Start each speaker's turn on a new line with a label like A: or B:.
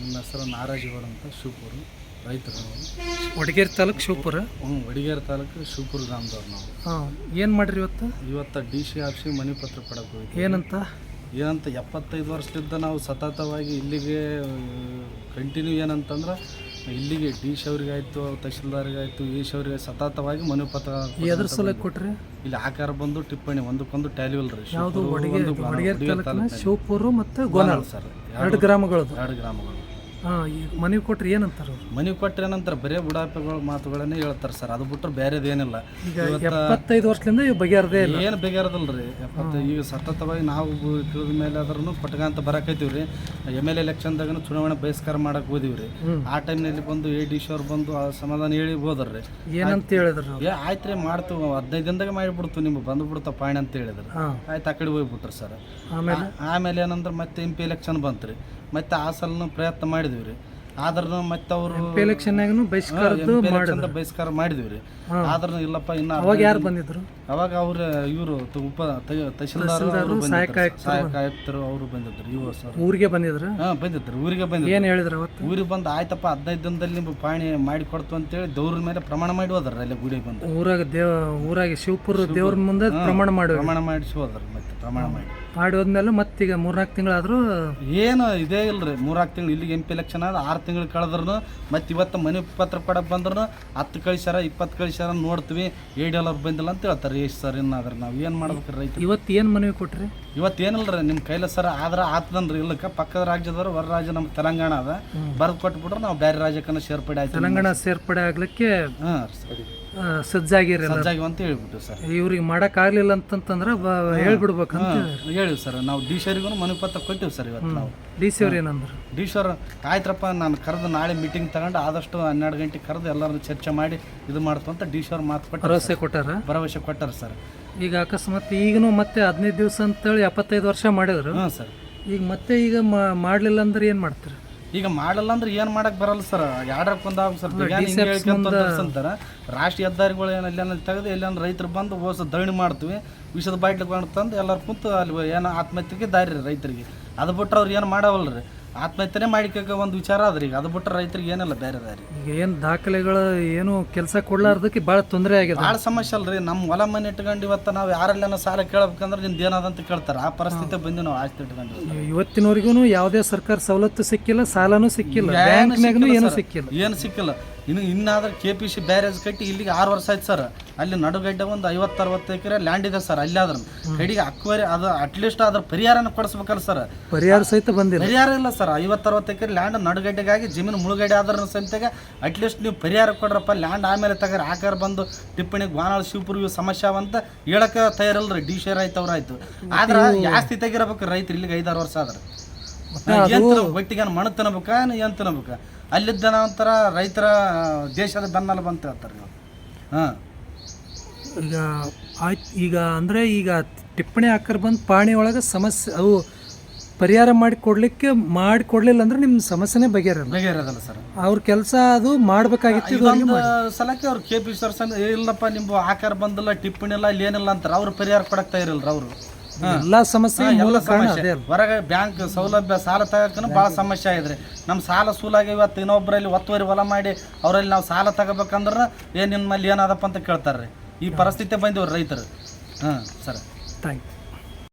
A: ನಿಮ್ಮ ಹೆಸರು ನಾರಾಜಿಗೌಡ ಅಂತ ಶಿವಪುರ ರೈತರು. ನಾವು
B: ವಡಗೇರಿ ತಾಲೂಕು ಶಿವಪುರ?
A: ಹ್ಞೂ ವಡಿಗೇರಿ ತಾಲೂಕು ಶಿವಪುರ ಗ್ರಾಮದವ್ರು ನಾವು.
B: ಹಾಂ ಏನು ಮಾಡ್ರಿ ಇವತ್ತು?
A: ಇವತ್ತು ಡಿ ಸಿ ಆಫ್ಸಿ ಮನೆ ಪತ್ರ ಪಡಕ್ಕೆ ಹೋಗಿ
B: ಏನಂತ?
A: ಏನಂತ ಎಪ್ಪತ್ತೈದು ವರ್ಷದಿಂದ ನಾವು ಸತತವಾಗಿ ಇಲ್ಲಿಗೆ ಕಂಟಿನ್ಯೂ ಏನಂತಂದ್ರೆ ಇಲ್ಲಿಗೆ ಡಿ ಸಿ ಅವ್ರಿಗಾಯ್ತು ತಹಶೀಲ್ದಾರ್ಗಾಯ್ತು ಎ ಸಿ ಅವ್ರಿಗೆ ಸತತವಾಗಿ ಮನೆ ಪತ್ರ
B: ಎದ್ರ ಸಲ ಕೊಟ್ರಿ?
A: ಇಲ್ಲಿ ಆಕಾರ ಬಂದು ಟಿಪ್ಪಣಿ ಒಂದಕ್ಕೊಂದು ಟ್ಯಾಲಿವಲ್ ರೀ
B: ಯಾವುದು.
A: ಶಿವಪುರ
B: ಮತ್ತು ಗೋನಾಳ್
A: ಸರ್.
B: ಎರಡು ಗ್ರಾಮಗಳು
A: ಎರಡು ಗ್ರಾಮಗಳು.
B: ಹಾಂ ಕೊಟ್ರೆ ಏನಂತಾರೆ ಕೊಟ್ರಿ ಏನಂತಾರ ಅವ್ರು?
A: ಮನೆ ಕೊಟ್ಟರೆ ಏನಂತಾರೆ? ಬರೇ ಬುಡಾಪಿಗಳ ಮಾತುಗಳನ್ನೇ ಹೇಳ್ತಾರೆ ಸರ್. ಅದು ಬಿಟ್ಟರೆ ಬೇರೆದೇನಿಲ್ಲ
B: ಈಗ ಎಪ್ಪತ್ತೈದು ವರ್ಷದಿಂದ ಇವು ಬಗೆಹರದೇ ಇಲ್ಲ.
A: ಏನು ರೀ ಎಪ್ಪತ್ತು ಈಗ ಸತತವಾಗಿ ನಾವು ತಿಳಿದ ಮೇಲೆ ಆದ್ರೂ ಪಟ್ಗ ಬರಕೈತೀವಿ ರೀ ಎಂ ಎಲ್ ಎಲೆಕ್ಷನ್ದಾಗ ಚುನಾವಣೆ ಬಹಿಷ್ಕಾರ ಮಾಡಕ್ಕೆ ಹೋದಿವಿ ರೀ ಆ ಟೈಮ್ನಲ್ಲಿ ಬಂದು ಎ ಡಿ ಶಿ ಅವ್ರು ಬಂದು ಆ ಸಮಾಧಾನ ಹೇಳಿ ಹೋದ್ರಿ.
B: ಏನಂತ ಹೇಳಿದ್ರು
A: ಏ ಆಯ್ತು ರೀ ಮಾಡ್ತೀವಿ ಹದಿನೈದು ದಿನದಾಗ ಮಾಡಿಬಿಡ್ತು ನಿಮ್ಗೆ. ಬಂದುಬಿಡ್ತಾವ ಪಾಣಿ ಅಂತ ಹೇಳಿದ್ರು. ಆಯ್ತು ಆ ಕಡೆ ಹೋಗ್ಬಿಟ್ರು ಸರ್.
B: ಆಮೇಲೆ?
A: ಆಮೇಲೆ ಏನಂದ್ರೆ ಮತ್ತೆ ಎಂ ಪಿ ಎಲೆಕ್ಷನ್ ಬಂತು ರೀ ಮತ್ತೆ ಆ ಸಲನು ಪ್ರಯತ್ನ ಮಾಡಿದ್ವಿ ರೀ ಆದ್ರೂ ಮತ್ತೆ ಅವರು
B: ಎಲೆಕ್ಷನ್ನಾಗೂ ಮಾಡಿದ್ರು.
A: ಬಹಿಷ್ಕಾರ ಮಾಡಿದ್ವಿ ರೀ ಆದ್ರೂ ಇಲ್ಲಪ್ಪ ಇನ್ನ
B: ಅವಾಗ ಯಾರು ಬಂದಿದ್ರು?
A: ಅವಾಗ ಅವ್ರ ಇವರು ಉಪ ತಹಶೀಲ್ದಾರ್
B: ಸಹಾಯಕ
A: ಆಯುಕ್ತರು. ಅವರು ಬಂದಿದ್ರು ಇವರು ಸರ್.
B: ಊರಿಗೆ ಬಂದಿದ್ರು?
A: ಹಾ ಬಂದಿದ್ರು ಊರಿಗೆ ಬಂದಿದ್ರು.
B: ಏನು ಹೇಳಿದ್ರು ಅವತ್ತು?
A: ಊರಿಗೆ ಬಂದು ಆಯ್ತಪ್ಪ ಹದಿನೈದು ದಿನದಲ್ಲಿ ನಿಮ್ಗೆ ಪಾಣಿ ಮಾಡಿ ಕೊಡ್ತು ಅಂತೇಳಿ ದೇವ್ರ ಮೇಲೆ ಪ್ರಮಾಣ ಮಾಡಿ ಹೋದ್ರ ಅಲ್ಲಿ ಗುಡಿಗೆ ಬಂದು.
B: ಊರಾಗ ದೇವ ಊರಾಗ ಶಿವಪುರ ದೇವ್ರ ಮುಂದೆ ಪ್ರಮಾಣ ಮಾಡಿ
A: ಪ್ರಮಾಣ ಮಾಡಿಸಿ ಹೋದ್ರ ಮತ್ತೆ ಪ್ರಮಾಣ ಮಾಡಿ.
B: ಮಾಡಿ ಹೋದ್ಮೇಲೆ ಮತ್ತೀಗ ಮೂರ್ನಾಲ್ಕು ತಿಂಗಳಾದರೂ
A: ಏನು ಇದೇ ಇಲ್ರಿ. ಮೂರ್ನಾಲ್ಕು ತಿಂಗಳು ಇಲ್ಲಿಗೆ ಎಂ ಪಿ ಎಲೆಕ್ಷನ್ ಆದ ಆರು ತಿಂಗಳು ಕಳೆದ್ರು ಮತ್ತೆ ಇವತ್ತು ಮನೆ ಪತ್ರ ಕೊಡಕ್ಕೆ ಬಂದ್ರು ಹತ್ತು ಕಳಿಸ್ಯಾರ ಇಪ್ಪತ್ತು ಕಳಿಸ್ಯಾರ ನೋಡ್ತೀವಿ. ಏ ಅವ್ರು ಬಂದಿಲ್ಲ ಅಂತ ಹೇಳ್ತಾರೆ. ಎಷ್ಟು ಸರ್ ಇನ್ನಾದ್ರೆ ನಾವು ಏನು ಮಾಡ್ಬೇಕ್ರಿ ರೈತ
B: ಇವತ್ತು ಏನು ಮನವಿ ಕೊಟ್ರಿ?
A: ಇವತ್ತು ಏನಿಲ್ರಿ ನಿಮ್ಮ ಕೈಲ ಸರ ಆದ್ರೆ ಆತದನ್ರಿ ಇಲ್ಲಕ್ಕೆ ಪಕ್ಕದ ರಾಜ್ಯದವ್ರು ಹೊರ ರಾಜ್ಯ ನಮ್ಮ ತೆಲಂಗಾಣ ಅದ. ಬರೆದು ಕೊಟ್ಬಿಟ್ರೆ ನಾವು ಬೇರೆ ರಾಜ್ಯಕ್ಕನ್ನ ಸೇರ್ಪಡೆ ಆಯ್ತು.
B: ತೆಲಂಗಾಣ ಸೇರ್ಪಡೆ ಆಗ್ಲಿಕ್ಕೆ
A: ಹಾಂ
B: ಆ, ಸಜ್ಜಾಗಿರಲ್ಲ
A: ಸಜ್ಜಾಗಿ ಅಂತ ಹೇಳ್ಬಿಟ್ಟು ಸರ್.
B: ಇವ್ರಿಗೆ ಮಾಡಕ್ಕಾಗ್ಲಿಲ್ಲ ಅಂತಂತಂದ್ರೆ ಬ ಹೇಳ್ಬಿಡ್ಬೇಕಂತ
A: ಹೇಳಿವಿ ಸರ್. ನಾವು ಡಿ ಶರಿಗೂ ಮನೆ ಪತ್ರ ಕೊಟ್ಟಿವಿ ಸರ್ ಇವತ್ತು ನಾವು.
B: ಡಿ ಸಿ ಅವ್ರು ಏನಂದ್ರು?
A: ಡಿ ಆಯ್ತ್ರಪ್ಪ ನಾನು ಕರೆದು ನಾಳೆ ಮೀಟಿಂಗ್ ತಗೊಂಡು ಆದಷ್ಟು ಹನ್ನೆರಡು ಗಂಟೆಗೆ ಕರೆದು ಎಲ್ಲರನ್ನು ಚರ್ಚೆ ಮಾಡಿ ಇದು ಮಾಡ್ತು ಅಂತ ಡಿ ಸರ್ ಮಾತು ಕೊಟ್ಟು
B: ಭರವಸೆ ಕೊಟ್ಟಾರ?
A: ಭರವಸೆ ಕೊಟ್ಟಾರ ಸರ್.
B: ಈಗ ಅಕಸ್ಮಾತ್ ಈಗನು ಮತ್ತೆ ಹದಿನೈದು ದಿವಸ ಅಂತೇಳಿ ಎಪ್ಪತ್ತೈದು ವರ್ಷ ಮಾಡಿದ್ರು.
A: ಹಾಂ ಸರ್.
B: ಈಗ ಮತ್ತೆ ಈಗ ಮಾಡ್ಲಿಲ್ಲ ಅಂದ್ರೆ ಏನು ಮಾಡ್ತಾರೆ?
A: ಈಗ ಮಾಡಲ್ಲ ಅಂದ್ರೆ ಏನ್ ಮಾಡಕ್ ಬರಲ್ಲ ಸರ್. ಯಾರ ಬಂದಾಗ ಸರ್. ಅಂತಾರ. ರಾಷ್ಟ್ರೀಯ ಹೆದ್ದಾರಿಗಳು ಏನ ಎಲ್ಲ ತೆಗೆದು ರೈತರ ರೈತರು ಬಂದು ಹೋಸ ದಣಿ ಮಾಡ್ತೀವಿ. ವಿಷದ ಬಾಟ್ಲಿ ತಂದು ಎಲ್ಲರೂ ಕುಂತು ಅಲ್ಲಿ ಏನೋ ಆತ್ಮಹತ್ಯೆಗೆ ದಾರಿ ರೈತರಿಗೆ. ಅದು ಬಿಟ್ರೆ ಅವ್ರು ಏನು ಮಾಡವಲ್ರಿ? ಆತ್ಮಹತ್ಯೆನೇ ಮಾಡಿಕ ಒಂದು ವಿಚಾರ ಅದ್ರಿ ಈಗ. ಅದು ಬಿಟ್ಟರೆ ರೈತರಿಗೆ ಏನಿಲ್ಲ ಬೇರೆ ದಾರಿ
B: ಈಗ ಏನು ದಾಖಲೆಗಳು ಏನು ಕೆಲಸ ಕೊಡ್ಲಾರ್ದಕ್ಕೆ ಭಾಳ ತೊಂದರೆ ಆಗಿದೆ.
A: ಭಾಳ ಸಮಸ್ಯೆ ಅಲ್ರಿ. ನಮ್ಮ ಹೊಲ ಮನೆ ಇಟ್ಕೊಂಡು ಇವತ್ತು ನಾವು ಯಾರಲ್ಲೇನ ಸಾಲ ಕೇಳಬೇಕಂದ್ರೆ ನಿಮ್ದು ಏನಾದಂತ ಕೇಳ್ತಾರೆ. ಆ ಪರಿಸ್ಥಿತಿ ಬಂದು ನಾವು ಆಸ್ತಿ ಇಟ್ಕೊಂಡು
B: ಇವತ್ತಿನವರೆಗೂ ಯಾವುದೇ ಸರ್ಕಾರ ಸವಲತ್ತು ಸಿಕ್ಕಿಲ್ಲ ಸಾಲನೂ ಸಿಕ್ಕಿಲ್ಲ ಬ್ಯಾಂಕ್ನಾಗೂ ಏನು ಸಿಕ್ಕಿಲ್ಲ.
A: ಏನು ಸಿಕ್ಕಿಲ್ಲ. ಇನ್ನು ಇನ್ನಾದ್ರೆ ಕೆ ಪಿ ಸಿ ಬ್ಯಾರೇಜ್ ಕಟ್ಟಿ ಇಲ್ಲಿಗೆ ಆರು ವರ್ಷ ಆಯ್ತು ಸರ್ ಅಲ್ಲಿ ನಡುಗಡ್ಡೆ ಒಂದು ಐವತ್ತು ಅರವತ್ತು ಎಕರೆ ಲ್ಯಾಂಡ್ ಇದೆ ಸರ್ ಅಲ್ಲಿ ಆದ್ರೂ ಕಡೆಗೆ ಅಕ್ವರಿ ಅದು ಅಟ್ಲೀಸ್ಟ್ ಅದ್ರ ಪರಿಹಾರನ ಕೊಡಿಸ್ಬೇಕಲ್ಲ ಸರ್
B: ಪರಿಹಾರ ಸಹಿತ ಬಂದಿಲ್ಲ.
A: ಪರಿಹಾರ ಇಲ್ಲ ಸರ್ ಐವತ್ತು ಅರವತ್ತು ಎಕರೆ ಲ್ಯಾಂಡ್ ನಡುಗಡ್ಡೆಗಾಗಿ ಜಮೀನು ಮುಳುಗಡೆ ಆದ್ರ ಸಂತೆಗೆ ಅಟ್ಲೀಸ್ಟ್ ನೀವು ಪರಿಹಾರ ಕೊಡ್ರಪ್ಪ ಲ್ಯಾಂಡ್ ಆಮೇಲೆ ತಗರ. ಆಕಾರ ಬಂದು ಟಿಪ್ಪಣಿ ಗ್ವಾನಾಳ ಶಿವಪುರ ಇವು ಸಮಸ್ಯೆ ಅಂತ ಹೇಳಕ್ಕೆ ತಯಾರಲ್ರಿ. ಡಿ ಶೇರ್ ಆಯ್ತು ಅವ್ರ ಆಯ್ತು. ಆದ್ರೆ ಜಾಸ್ತಿ ಸ್ಥಿತಿಯಾಗಿರ್ಬೇಕು ರೈತರು ಇಲ್ಲಿಗೆ ಐದಾರು ವರ್ಷ ಆದ್ರೆ. ಏನ್ ಮಣ್ಣು ತಿನ್ಬೇಕಾ ಏನು ತಿನ್ಬೇಕಾ ಅಲ್ಲಿದ್ದ ನಂತರ ರೈತರ ದೇಶದ ಬೆನ್ನಲ್ಲ ಬಂತ ಹೇಳ್ತಾರೆ ಹಾಂ.
B: ಈಗ ಆಯ್ತು ಈಗ ಅಂದರೆ ಈಗ ಟಿಪ್ಪಣಿ ಹಾಕರ್ ಬಂದು ಪಾಣಿ ಒಳಗೆ ಸಮಸ್ಯೆ ಅವು ಪರಿಹಾರ ಮಾಡಿ ಕೊಡಲಿಕ್ಕೆ ಮಾಡಿ ಕೊಡ್ಲಿಲ್ಲ ಅಂದ್ರೆ ನಿಮ್ಮ ಸಮಸ್ಯೆನೇ ಬಗೆಹರಲ್ಲ
A: ಬಗೆಹರದಲ್ಲ ಸರ್.
B: ಅವ್ರ ಕೆಲಸ ಅದು ಮಾಡಬೇಕಾಗಿತ್ತು
A: ಇದೊಂದು ಸಲಕ್ಕೆ ಅವ್ರು ಕೆ ಪಿ ಸರ್ ಇಲ್ಲಪ್ಪ ನಿಮ್ಮ ಆಕಾರ ಬಂದಿಲ್ಲ ಟಿಪ್ಪಣಿ ಇಲ್ಲ ಇಲ್ಲಿ ಏನಿಲ್ಲ ಅಂತಾರೆ. ಅವ್ರು ಪರಿಹಾರ ಕೊಡಕ್ ತಯಾರಿಲ್ರಿ ಅವರು.
B: ಎಲ್ಲ ಸಮಸ್ಯೆ ಮೂಲ ಕಾರಣ ಅದೇ
A: ಹೊರಗೆ ಬ್ಯಾಂಕ್ ಸೌಲಭ್ಯ ಸಾಲ ತಗೋಕನು ಭಾಳ ಸಮಸ್ಯೆ ಆಗಿದ್ರಿ ನಮ್ಮ ಸಾಲ ಸೂಲಾಗಿ ಇವತ್ತು ಇನ್ನೊಬ್ಬರಲ್ಲಿ ಒತ್ತುವರಿ ಹೊಲ ಮಾಡಿ ಅವರಲ್ಲಿ ನಾವು ಸಾಲ ತಗೋಬೇಕಂದ್ರೆ ಏನು ನಿಮ್ಮಲ್ಲಿ ಏನಾದಪ್ಪ ಅಂತ ಕೇಳ್ತಾರೆ ಈ ಪರಿಸ್ಥಿತಿ ಬಂದಿವ್ರಿ ರೈತರು. ಹಾಂ ಸರ್.
B: Thank you.